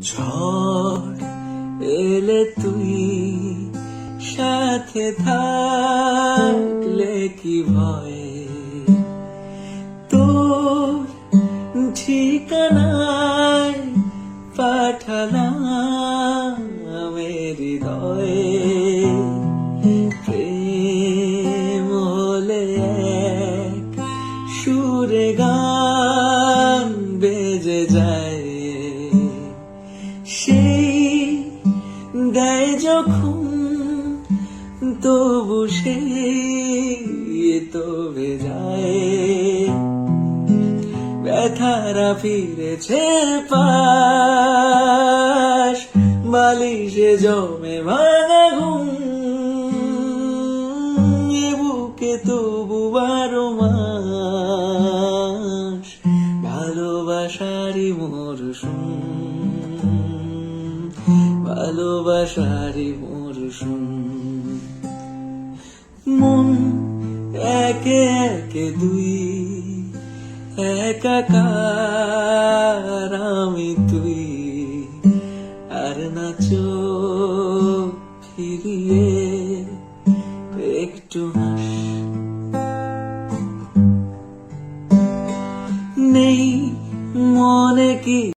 ঝড় এলে তুই সাথে থাকলে কি ভয়? তোর ঠিকানায় পাঠালাম হৃদয়ে। প্রেম হলে সুরে গান দেয় যখন তবু সে তবে যায়। ব্যথারা ফিরেছে পাশ, বালিশে জমে ভাঙা ঘুম। এ বুকে তবু বারো মাস ভালোবাসারি মরশুম। ভালোবাসারি মরশুম। মন একে একে দুই, একাকার আমি তুই আর না চোখ ফিরিয়ে একটু হাস। নেই মনে কি